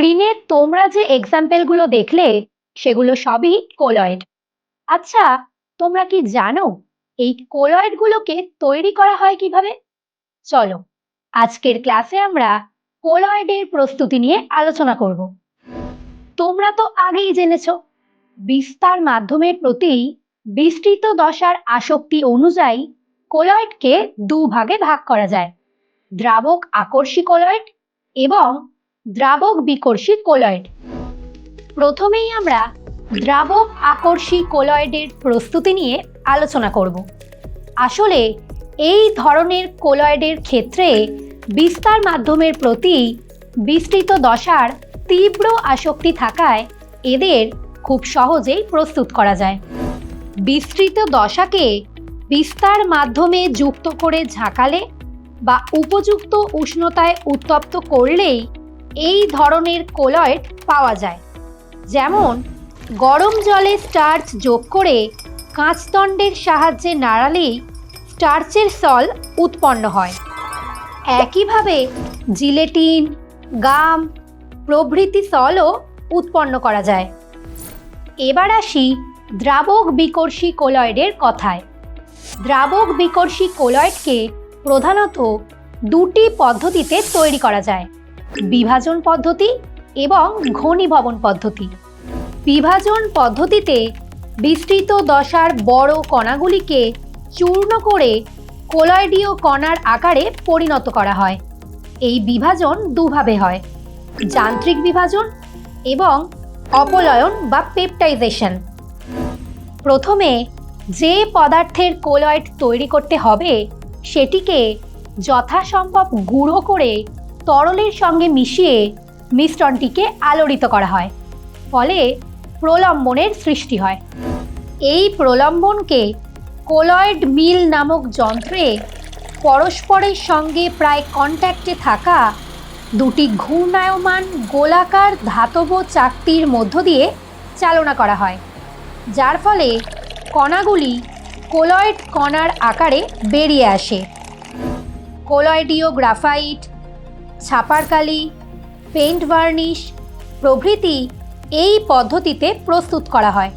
স্ক্রিনে তোমরা যে এক্সাম্পলগুলো দেখলে, সেগুলো সবই কোলয়েড আচ্ছা তোমরা কি জানো এই কোলয়েডগুলোকে তৈরি করা হয় কীভাবে? চলো, আজকের ক্লাসে আমরা কোলয়েডের প্রস্তুতি নিয়ে আলোচনা করব। তোমরা তো আগেই জেনেছ, বিস্তার মাধ্যমের প্রতি বিস্তৃত দশার আসক্তি অনুযায়ী কোলয়েডকে দুভাগে ভাগ করা যায়। দ্রাবক আকর্ষী কোলয়েড এবং দ্রাবক বিকর্ষী কোলয়েড। প্রথমেই আমরা দ্রাবক আকর্ষী কোলয়েডের প্রস্তুতি নিয়ে আলোচনা করব। আসলে এই ধরনের কোলয়েডের ক্ষেত্রে বিস্তার মাধ্যমের প্রতি বিস্তৃত দশার তীব্র আসক্তি থাকায় এদের খুব সহজেই প্রস্তুত করা যায়। বিস্তৃত দশাকে বিস্তার মাধ্যমে যুক্ত করে ঝাঁকালে বা উপযুক্ত উষ্ণতায় উত্তপ্ত করলেই এই ধরনের কোলয়েড পাওয়া যায়। যেমন, গরম জলে স্টার্চ যোগ করে কাঁচদণ্ডের সাহায্যে নাড়ালেই স্টার্চের সল উৎপন্ন হয়। একইভাবে জিলেটিন, গাম প্রভৃতি সলও উৎপন্ন করা যায়। এবার আসি দ্রাবক বিকর্ষী কোলয়েডের কথায়। দ্রাবক বিকর্ষী কোলয়েডকে প্রধানত দুটি পদ্ধতিতে তৈরি করা যায়। বিভাজন পদ্ধতি এবং ঘনীভবন পদ্ধতি। বিভাজন পদ্ধতিতে বিস্তৃত দশার বড় কণাগুলিকে চূর্ণ করে কোলয়েডীয় কণার আকারে পরিণত করা হয়। এই বিভাজন দুভাবে হয়। যান্ত্রিক বিভাজন এবং অপলয়ন বা পেপটাইজেশন। প্রথমে যে পদার্থের কোলয়েড তৈরি করতে হবে, সেটিকে যথাসম্ভব গুঁড়ো করে তরলের সঙ্গে মিশিয়ে মিশ্রণটিকে আলোড়িত করা হয়, ফলে প্রলম্বনের সৃষ্টি হয়। এই প্রলম্বনকে কোলয়েড মিল নামক যন্ত্রে পরস্পরের সঙ্গে প্রায় কন্ট্যাক্টে থাকা দুটি ঘূর্ণায়মান গোলাকার ধাতব চাকতির মধ্য দিয়ে চালনা করা হয়, যার ফলে কণাগুলি কোলয়েড কণার আকারে বেরিয়ে আসে। কোলয়েডীয় গ্রাফাইট ছাপার কালি, পেইন্ট ভার্নিশ প্রভৃতি এই পদ্ধতিতে প্রস্তুত করা হয়।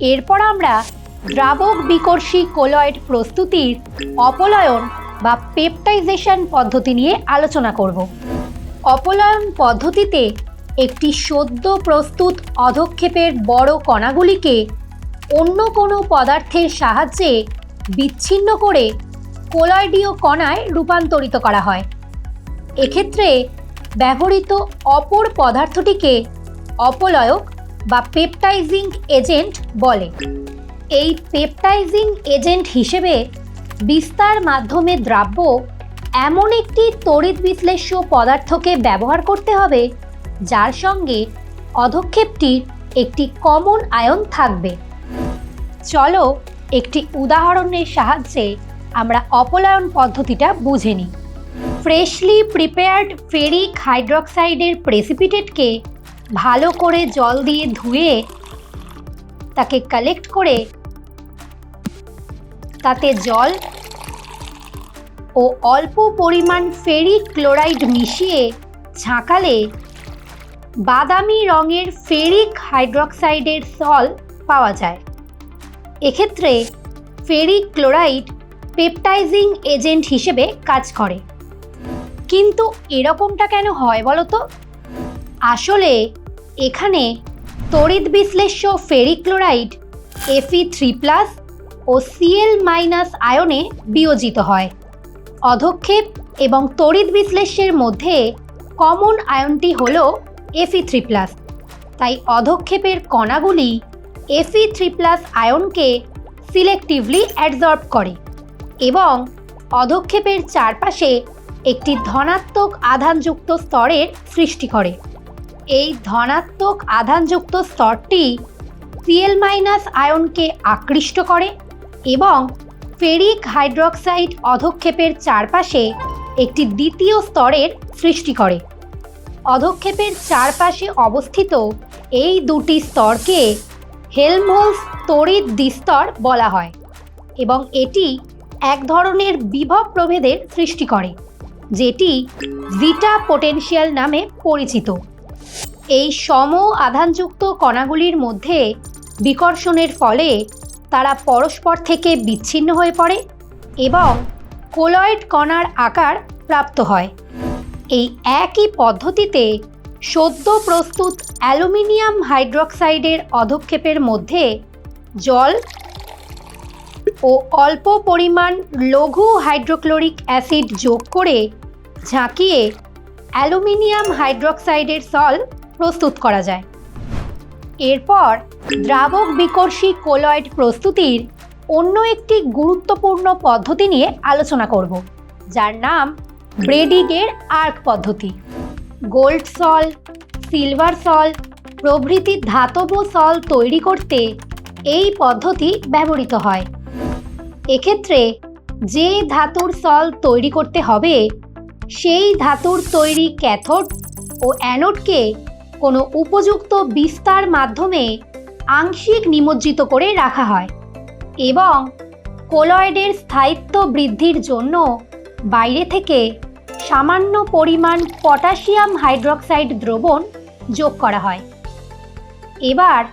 এরপর আমরা দ্রাবক বিকর্ষী কোলয়েড প্রস্তুতির অপলয়ন বা পেপটাইজেশন পদ্ধতি নিয়ে আলোচনা করব। অপলয়ন পদ্ধতিতে একটি সদ্য প্রস্তুত অধক্ষেপের বড় কণাগুলিকে অন্য কোনো পদার্থের সাহায্যে বিচ্ছিন্ন করে কোলয়েডীয় কণায় রূপান্তরিত করা হয়। এক্ষেত্রে ব্যবহৃত অপর পদার্থটিকে অপলয়ক বা পেপটাইজিং এজেন্ট বলে। এই পেপটাইজিং এজেন্ট হিসেবে বিস্তার মাধ্যমে দ্রাব্য এমন একটি তড়িৎ বিশ্লেষ্য পদার্থকে ব্যবহার করতে হবে, যার সঙ্গে অধক্ষেপটির একটি কমন আয়ন থাকবে। চলো একটি উদাহরণের সাহায্যে আমরা অপলায়ন পদ্ধতিটা বুঝে নিই। ফ্রেশলি প্রিপেয়ার্ড ফেরিক হাইড্রক্সাইডের প্রেসিপিটেটকে ভালো করে জল দিয়ে ধুয়ে তাকে কালেক্ট করে তাতে জল ও অল্প পরিমাণ ফেরিক ক্লোরাইড মিশিয়ে ঝাঁকালে বাদামি রঙের ফেরিক হাইড্রক্সাইডের সল পাওয়া যায়। এক্ষেত্রে ফেরিক ক্লোরাইড পেপটাইজিং এজেন্ট হিসেবে কাজ করে। কিন্তু এরকমটা কেন হয় বলো তো? আসলে এখানে তড়িৎ বিশ্লেষ্য ফেরিক ক্লোরাইড এফি থ্রি প্লাস ও সিএল মাইনাস আয়নে বিয়োজিত হয়। অধক্ষেপ এবং তড়িৎ বিশ্লেষ্যের মধ্যে কমন আয়নটি হল এফি থ্রি প্লাস। তাই অধক্ষেপের কণাগুলি এফি থ্রি প্লাস আয়নকে সিলেক্টিভলি অ্যাডজর্ব করে এবং অধক্ষেপের চারপাশে একটি ধনাত্মক আধানযুক্ত স্তরের সৃষ্টি করে। এই ধনাত্মক আধানযুক্ত স্তরটি সিএল মাইনাস আয়নকে আকৃষ্ট করে এবং ফেরিক হাইড্রক্সাইড অধক্ষেপের চারপাশে একটি দ্বিতীয় স্তরের সৃষ্টি করে। অধক্ষেপের চারপাশে অবস্থিত এই দুটি স্তরকে হেলমহোলস তড়িৎ দ্বিস্তর বলা হয় এবং এটি এক ধরনের বিভব প্রভেদের সৃষ্টি করে। যেটি জিটা পোটেনশিয়াল নামে পরিচিত। এই সম আধানযুক্ত কণাগুলির মধ্যে বিকর্ষণের ফলে তারা পরস্পর থেকে বিচ্ছিন্ন হয়ে পড়ে এবং কোলয়েড কণার আকার প্রাপ্ত হয়। এই একই পদ্ধতিতে সদ্য প্রস্তুত অ্যালুমিনিয়াম হাইড্রক্সাইডের অধক্ষেপের মধ্যে জল ও অল্প পরিমাণ লঘু হাইড্রোক্লোরিক অ্যাসিড যোগ করে ঝাঁকিয়ে অ্যালুমিনিয়াম হাইড্রক্সাইডের সল প্রস্তুত করা যায়। এরপর দ্রাবক বিকর্ষী কোলয়েড প্রস্তুতির অন্য একটি গুরুত্বপূর্ণ পদ্ধতি নিয়ে আলোচনা করব, যার নাম ব্রেডিগের আর্ক পদ্ধতি। গোল্ড সল, সিলভার সল, প্রভৃতি ধাতব সল তৈরি করতে এই পদ্ধতি ব্যবহৃত হয়। এক্ষেত্রে যে ধাতুর সল তৈরি করতে হবে, সেই ধাতুর তৈরি ক্যাথোড ও অ্যানোডকে কোনো উপযুক্ত বিস্তার মাধ্যমে আংশিক নিমজ্জিত করে রাখা হয় এবং কোলয়েডের স্থায়িত্ব বৃদ্ধির জন্য বাইরে থেকে সামান্য পরিমাণ পটাশিয়াম হাইড্রক্সাইড দ্রবণ যোগ করা হয়। এবার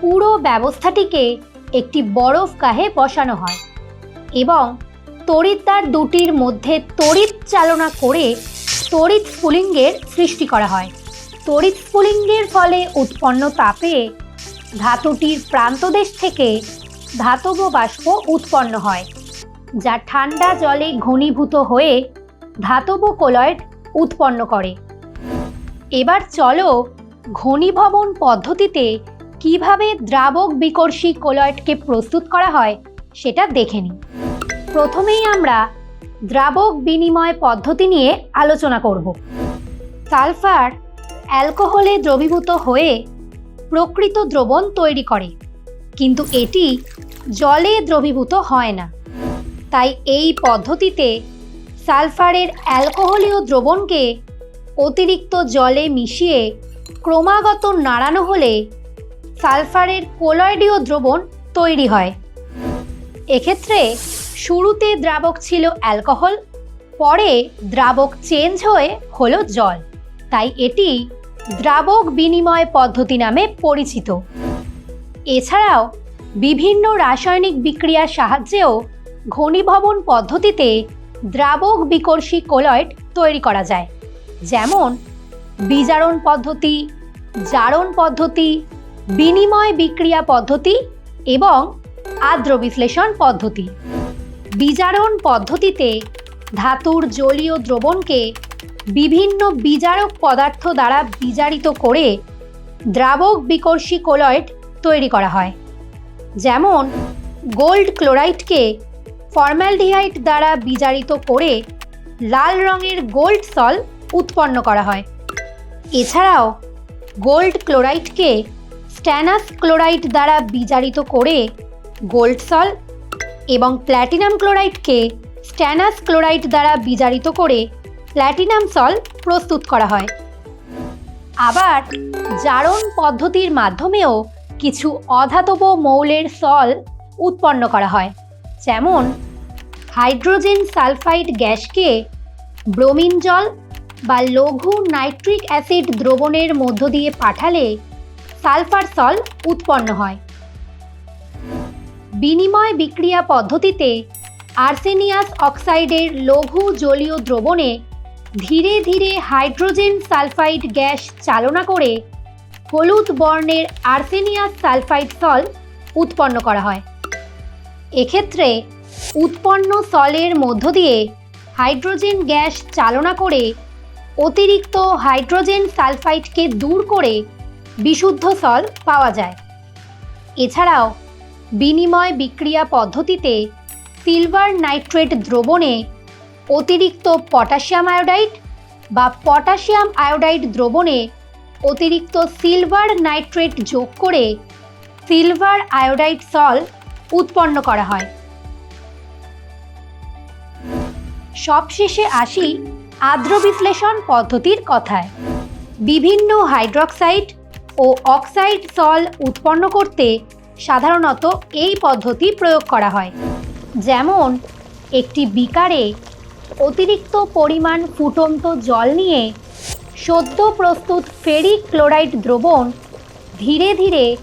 পুরো ব্যবস্থাটিকে একটি বরফ কাহে বসানো হয়। এবং তড়িৎদ্বার দুটির মধ্যে তড়িৎ চালনা করে তড়িৎ স্ফুলিঙ্গের সৃষ্টি করা হয়। তড়িৎ স্ফুলিঙ্গের ফলে উৎপন্ন তাপে ধাতুটির প্রান্তদেশ থেকে ধাতব বাষ্প উৎপন্ন হয়, যা ঠান্ডা জলে ঘনীভূত হয়ে ধাতব কোলয়েড উৎপন্ন করে। এবার চলো ঘনীভবন পদ্ধতিতে কীভাবে দ্রাবক বিকর্ষী কোলয়েডকে প্রস্তুত করা হয় সেটা দেখে নিই। প্রথমেই আমরা দ্রাবক বিনিময় পদ্ধতি নিয়ে আলোচনা করব। সালফার অ্যালকোহলে দ্রবীভূত হয়ে প্রকৃত দ্রবণ তৈরি করে, কিন্তু এটি জলে দ্রবীভূত হয় না। তাই এই পদ্ধতিতে সালফারের অ্যালকোহলীয় দ্রবণকে অতিরিক্ত জলে মিশিয়ে ক্রমাগত নাড়ানো হলে সালফারের কোলয়েডীয় দ্রবণ তৈরি হয়। এক্ষেত্রে শুরুতে দ্রাবক ছিল অ্যালকোহল, পরে দ্রাবক চেঞ্জ হয়ে হলো জল। তাই এটি দ্রাবক বিনিময় পদ্ধতি নামে পরিচিত। এছাড়াও বিভিন্ন রাসায়নিক বিক্রিয়ার সাহায্যেও ঘনীভবন পদ্ধতিতে দ্রাবক বিকর্ষী কোলয়েড তৈরি করা যায়। যেমন বিজারণ পদ্ধতি, জারণ পদ্ধতি, বিনিময় বিক্রিয়া পদ্ধতি এবং আর্দ্র বিশ্লেষণ পদ্ধতি। বিজারণ পদ্ধতিতে ধাতুর জলীয় দ্রবণকে বিভিন্ন বিজারক পদার্থ দ্বারা বিজারিত করে দ্রাবক বিকর্ষী কোলয়েড তৈরি করা হয়। যেমন, গোল্ড ক্লোরাইডকে ফর্ম্যালডিহাইড দ্বারা বিজারিত করে লাল রঙের গোল্ড সল উৎপন্ন করা হয়। এছাড়াও, গোল্ড ক্লোরাইডকে স্ট্যানাস ক্লোরাইড দ্বারা বিজারিত করে গোল্ড সল এবং প্ল্যাটিনাম ক্লোরাইডকে স্ট্যানাস ক্লোরাইড দ্বারা বিজারিত করে প্ল্যাটিনাম সল প্রস্তুত করা হয়। আবার জারণ পদ্ধতির মাধ্যমেও কিছু অধাতব মৌলের সল উৎপন্ন করা হয়, যেমন হাইড্রোজেন সালফাইড গ্যাসকে ব্রোমিন জল বা লঘু নাইট্রিক অ্যাসিড দ্রবণের মধ্য দিয়ে পাঠালে সালফার সল উৎপন্ন হয়। বিনিময় বিক্রিয়া পদ্ধতিতে আর্সেনিয়াস অক্সাইডের লঘু জলীয় দ্রবণে ধীরে ধীরে হাইড্রোজেন সালফাইড গ্যাস চালনা করে হলুদ বর্ণের আর্সেনিয়াস সালফাইড সল উৎপন্ন করা হয়। এক্ষেত্রে উৎপন্ন সলের মধ্য দিয়ে হাইড্রোজেন গ্যাস চালনা করে অতিরিক্ত হাইড্রোজেন সালফাইডকে দূর করে বিশুদ্ধ সল পাওয়া যায়। এছাড়াও বিনিময় বিক্রিয়া পদ্ধতিতে সিলভার নাইট্রেট দ্রবণে অতিরিক্ত পটাশিয়াম আয়োডাইড বা পটাশিয়াম আয়োডাইড দ্রবণে অতিরিক্ত সিলভার নাইট্রেট যোগ করে সিলভার আয়োডাইড সল উৎপন্ন করা হয়। সবশেষে আসি আর্দ্র বিশ্লেষণ পদ্ধতির কথায়। বিভিন্ন হাইড্রক্সাইড ও অক্সাইড সল উৎপন্ন করতে সাধারণত এই পদ্ধতি প্রয়োগ করা হয়। যেমন, একটি বিকারে অতিরিক্ত পরিমাণ ফুটন্ত জল নিয়ে সদ্য প্রস্তুত ফেরিক ক্লোরাইড দ্রবণ ধীরে ধীরে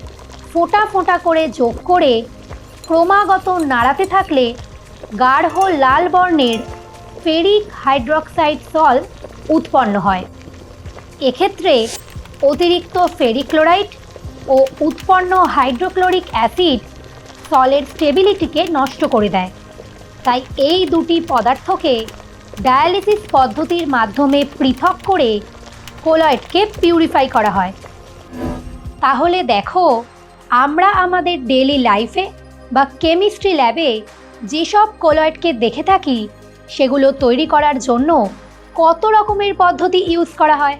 ফোঁটা ফোঁটা করে যোগ করে ক্রমাগত নাড়াতে থাকলে গাঢ় লাল বর্ণের ফেরিক হাইড্রক্সাইড সল উৎপন্ন হয়। এক্ষেত্রে অতিরিক্ত ফেরিক ক্লোরাইড ও উৎপন্ন হাইড্রোক্লোরিক অ্যাসিড সলের স্টেবিলিটিকে নষ্ট করে দেয়। তাই এই দুটি পদার্থকে ডায়ালিসিস পদ্ধতির মাধ্যমে পৃথক করে কোলয়েডকে পিউরিফাই করা হয়। তাহলে দেখো, আমরা আমাদের ডেলি লাইফে বা কেমিস্ট্রি ল্যাবে যেসব কোলয়েডকে দেখে থাকি, সেগুলো তৈরি করার জন্য কত রকমের পদ্ধতি ইউজ করা হয়?